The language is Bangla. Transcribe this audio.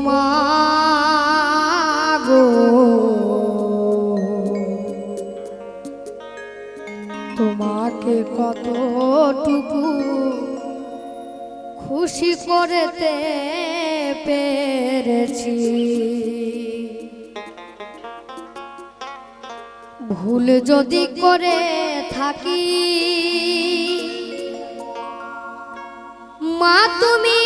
মাগো। তোমাকে কতটুকু খুশি করতে পেরেছি। ভুল যদি করে থাকি মা তুমি